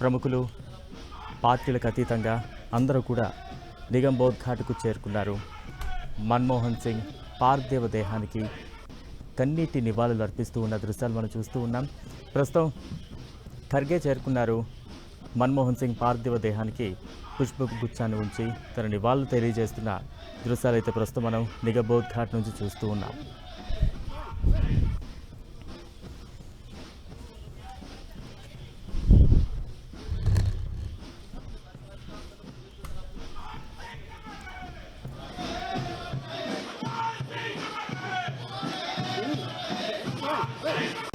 ప్రముఖులు పార్టీలకు అతీతంగా అందరూ కూడా నిగంబోధ్ ఘాట్కు చేరుకున్నారు. మన్మోహన్ సింగ్ పార్థివ దేహానికి కన్నీటి నివాళులు అర్పిస్తూ ఉన్న దృశ్యాలు మనం చూస్తూ ఉన్నాం. ప్రస్తుతం ఖర్గే చేరుకున్నారు. మన్మోహన్ సింగ్ పార్థివ దేహానికి పుష్ప గుచ్చాన్ని ఉంచి తన నివాళులు తెలియజేస్తున్న దృశ్యాలు అయితే ప్రస్తుతం మనం నిగబోధ్ ఘాట్ నుంచి చూస్తూ ఉన్నాం. Hey!